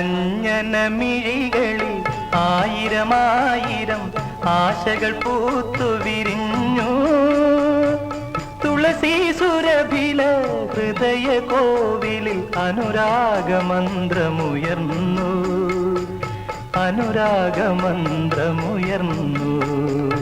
അഞ്ജനമിഴികളിൽ ആയിരമായിരം ആശകൾ പൂത്തു വിരിഞ്ഞു. തുളസി സുരഭില ഹൃദയ കോവിലിൽ അനുരാഗമന്ത്രമുയർന്നു. അനുരാഗമന്ത്രമുയർന്നു.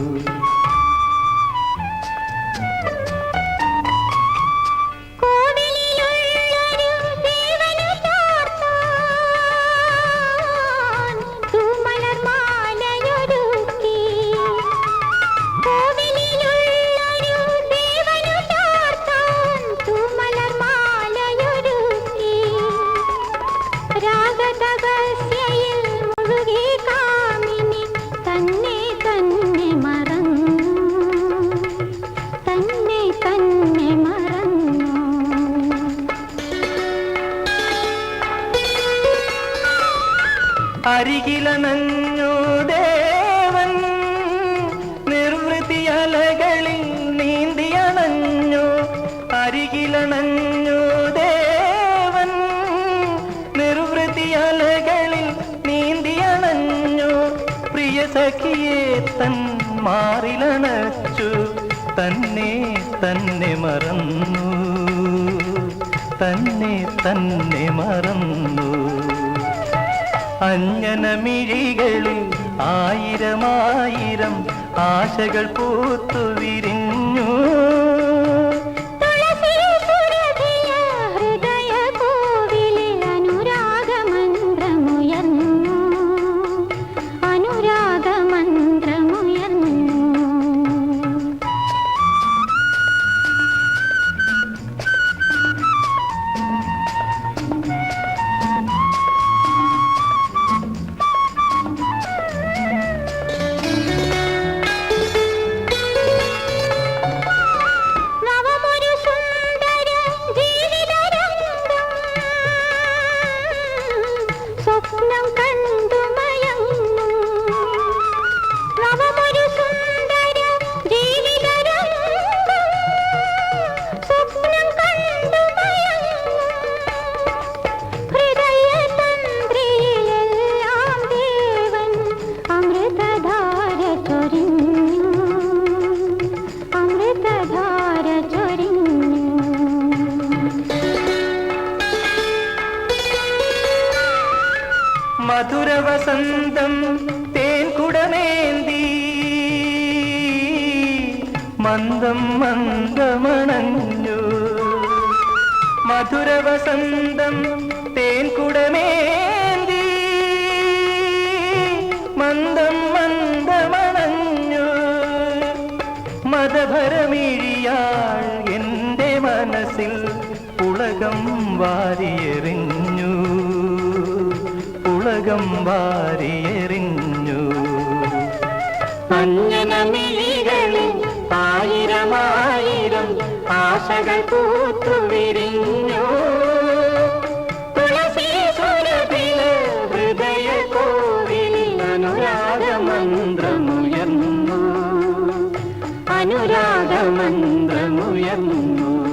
അരികിലനഞ്ഞു ദേവൻ നിർവൃതിയലകളിൽ നീന്തിയണഞ്ഞു. അരികിലണഞ്ഞു ദേവൻ നിർവൃതിയലകളിൽ നീന്തിയണഞ്ഞു. പ്രിയ സഖിയെ തൻ മാറിലണച്ചു തന്നെ തന്നെ മറന്നു. തന്നെ തന്നെ മറന്നു. അഞ്ജനമിഴികളിൽ ആയിരമായിരം ആശകൾ പൂത്തു വിരിഞ്ഞു Yeah. മധുരവസന്തം തേൻ തേൻകുടമേന്തി മന്ദം മന്ദമണഞ്ഞു. മധുരവസന്തം തേൻകുടമേന്തി മന്ദം മന്ദമണഞ്ഞു. മതഭരമിഴിയാൾ എന്റെ മനസ്സിൽ പുളകം വാരിയെറിഞ്ഞു. പുളകം വാരിയെറിഞ്ഞു. അഞ്ജനമിഴികളിൽ ആയിരമായിരം ആശകൾ പൂത്തു വിരിഞ്ഞു തുളസി സുരഭില ഹൃദയ അനുരാഗമന്ത്രമുയർന്നു. അനുരാഗമന്ത്രമുയർന്നു.